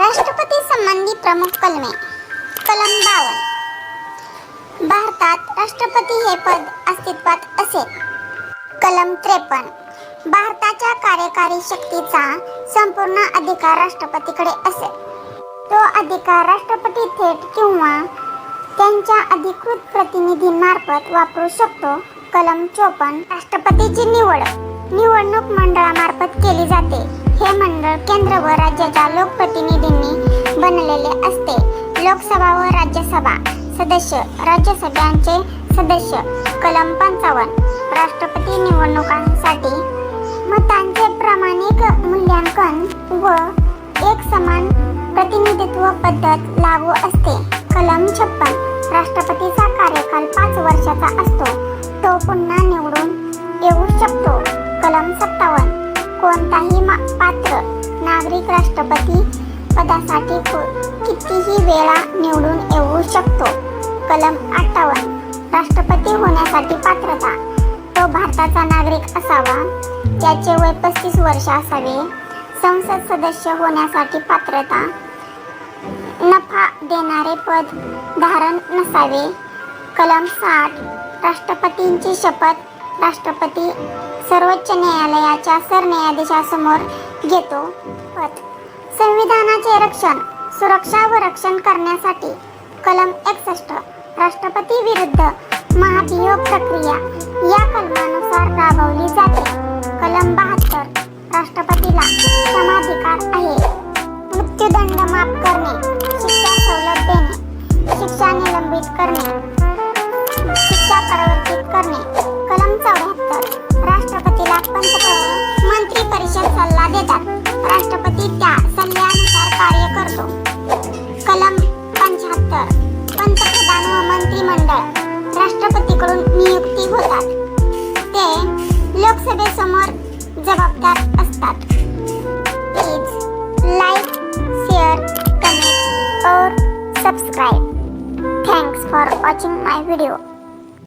राष्ट्रपती संबंधी प्रमुख कलमे. कलम बावन भारतात राष्ट्रपती हे पद अस्तित्वात असेल. कलम त्रेपन्न. भारताच्या कार्यकारी शक्तीचा संपूर्ण अधिकार राष्ट्रपतीकडे असेल. तो अधिकार राष्ट्रपती थेट किंवा त्यांच्या अधिकृत प्रतिनिधींमार्फत वापरू शकतो. कलम चोपन्न. राष्ट्रपतीची निवड. निवडणूक मंडळामार्फत केली जाते. केंद्र व राज्याच्या लोकप्रतिनिधींनी बनलेले असते. लोकसभा व राज्यसभा सदस्य राज्यसभांचे सदस्य कलम पंचावन्न. राष्ट्रपती निवडणुकांसाठी मतांचे प्रामाणिक मूल्यांकन व एक समान प्रतिनिधित्व पद्धत लागू असते. कलम छप्पन. राष्ट्रपतीचा कार्यकाल पाच वर्षाचा असतो. तो पुन्हा निवडून येऊ शकतो. कलम सत्तावन्न. कोणताही मा- पात्र नागरिक राष्ट्रपती पदासाठी कितीही वेळा निवडून येऊ शकतो. कलम अठ्ठावन्न. राष्ट्रपती होण्यासाठी पात्रता. तो भारताचा नागरिक असावा. त्याचे वय पस्तीस वर्ष असावे. संसद सदस्य होण्यासाठी पात्रता. नफा देणारे पद धारण नसावे. कलम साठ. राष्ट्रपतींची शपथ राष्ट्रपती सर्वोच्च न्यायालयाच्या सरन्यायाधीशासमोर घेतो. पद संविधानाचे रक्षण सुरक्षा व रक्षण करण्यासाठी कलम एकसष्ट राष्ट्रपती विरुद्ध महाभियोग प्रक्रिया या कलमानुसार राबवली जाते. कलम बहात्तर राष्ट्रपतीला समाधिकार आहे. मृत्यूदंड माफ करणे शिक्षा सवलत देणे शिक्षा निलंबित करणे शिक्षा परिवर्तित करणे. कलम चौऱ्याहत्तर राष्ट्रपतीला पंतप्रधान मंत्री सल्ला देतात. राष्ट्रपती त्या सल्ल्यानुसार कार्य करतो. कलम पंच्याहत्तर. पंतप्रधान व मंत्रिमंडळ राष्ट्रपतीकडून नियुक्ती होतात. ते लोकसभेसमोर जबाबदार असतात. प्लीज लाईक शेअर कमेंट और subscribe thanks for watching my video